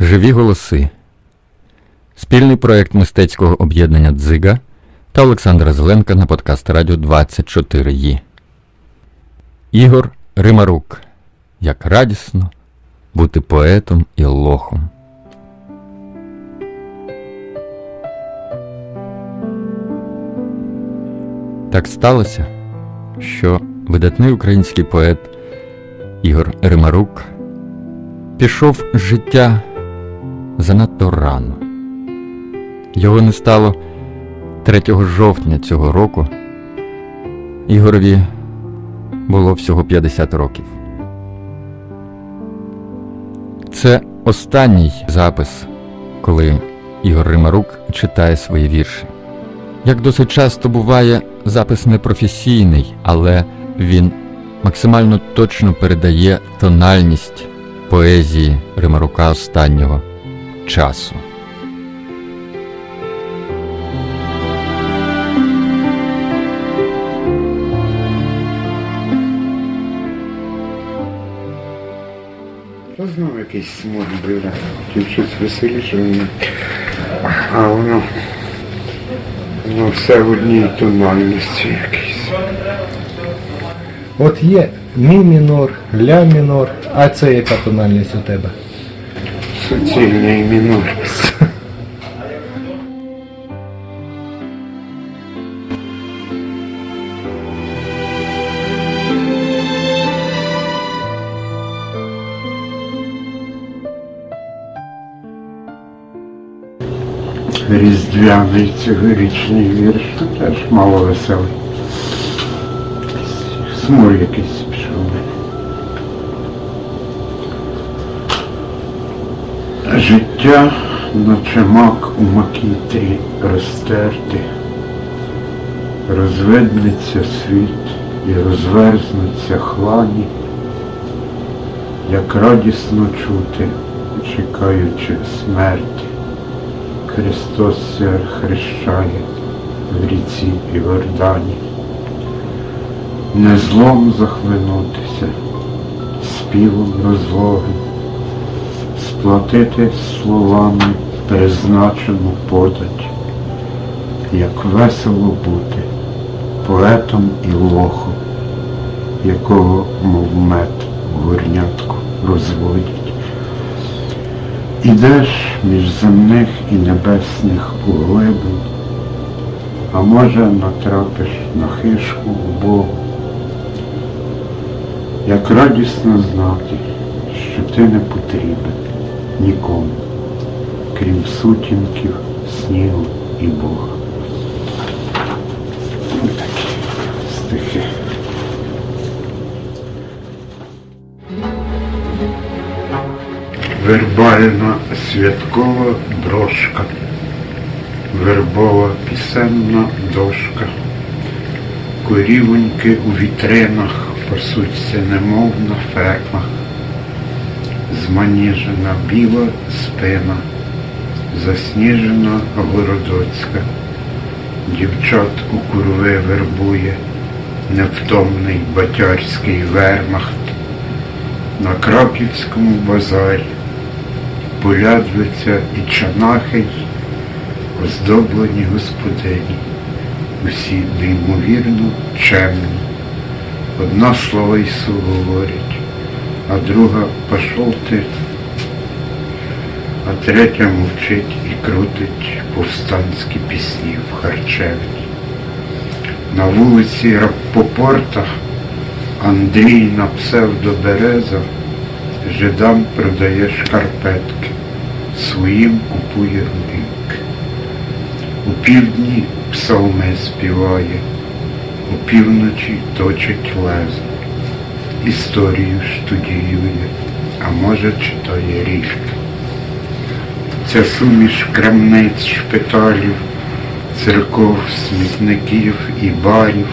Живі голоси. Спільний проект мистецького об'єднання Дзига та Олександра Зеленка на подкаст Радіо 24 ї Ігор Римарук. Як радісно бути поетом і лохом. Так сталося, що видатний український поет Ігор Римарук пішов з життя занадто рано. Його не стало 3 жовтня цього року. Ігорові було всього 50 років. Це останній запис, коли Ігор Римарук читає свої вірші. Як досить часто буває, запис непрофесійний, але він максимально точно передає тональність поезії Римарука останнього часу. Та знову якийсь смут бере. Хотів щось веселіше, воно- а воно, воно все в одній тональності якійсь. От є мі мінор, ля мінор, а це яка тональність у тебе? Суцільний мінор. Різдвяний цьогорічний вірш теж мало веселий. Смур якийсь пішов. Життя, наче мак у макітрі розтерти, розвиднеться світ і розверзнеться хлані, як радісно чути, чекаючи смерті. Христос ся хрещає в ріці Іордані. Не злом захлинутися, співом розлогим, сплатити словами призначену подать, як весело бути поетом і лохом, якого, мов мед, в горнятку розводять. Ідеш між земних і небесних углибин, а може натрапиш на хишку в Богу. Як радісно знати, що ти не потрібен нікому, крім сутінків, снігу і Бога. Ось такі стихи. Вербальна святкова брошка, вербова пісенна дошка, корівоньки у вітринах пасуться, немов на фермах, зманіжена біла спина, засніжена городоцька, дівчат у курви вербує, невтомний батярський вермахт. На краківському базарі полядвиця і чанахи й оздоблені господині, усі неймовірно чемні. Одна слова Ісу говорять, а друга пішов ти, а третя мовчить і крутить повстанські пісні в харчевні. На вулиці Рапопорта Андрій на псевдобереза жидам продає шкарпетки, своїм купує рубінки. У півдні псалми співає, у півночі точить лезо, історію штудіює, а може читає рільки. Ця суміш крамниць, шпиталів, церков, смітників і барів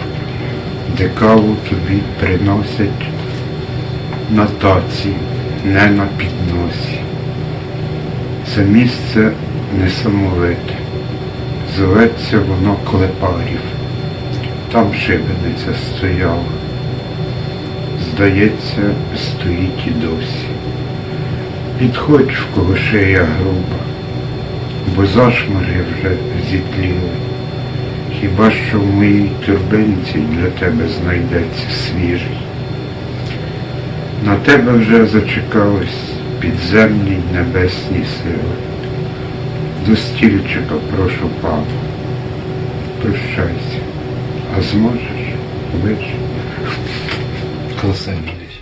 де каву тобі приносять на таці, не на підносі. Це місце несамовите, зоветься воно клепарів. Там шибениця стояла. Здається, стоїть і досі. підходь, в кого шия груба, бо зашмори вже зітліли. Хіба що в моїй турбинці для тебе знайдеться свіжий. На тебе вже зачекались підземні небесні сили. До стільчика прошу пана, прощайся, а зможеш вижити. Колоссальная вещь.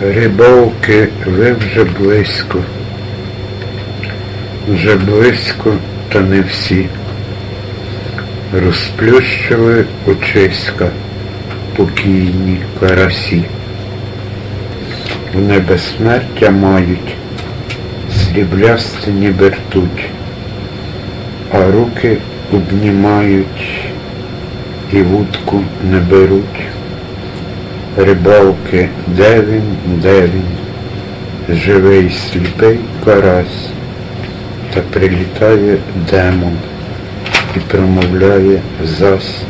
Рибалки, ви вже близько. Вже близько, та не всі. Розплющили очиська покійні карасі. В небесмертя мають сріблясті ніби а руки обнімають і вудку не беруть. Рибалки, де він, де він, живий сліпий карась, та прилітає демон і промовляє зась.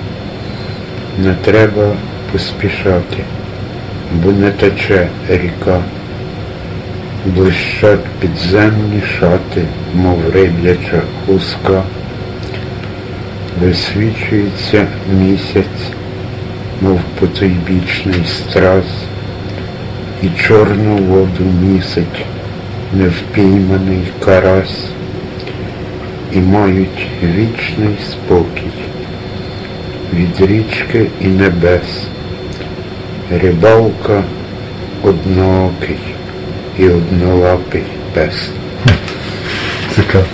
Не треба поспішати, бо не тече ріка, блищать підземні шати, мов рибляча хустка, висвічується місяць мов потойбічний страз, і чорну воду місить невпійманий карась, і мають вічний спокій від річки і небес, рибалка одноокий і однолапий пес. Цікаво.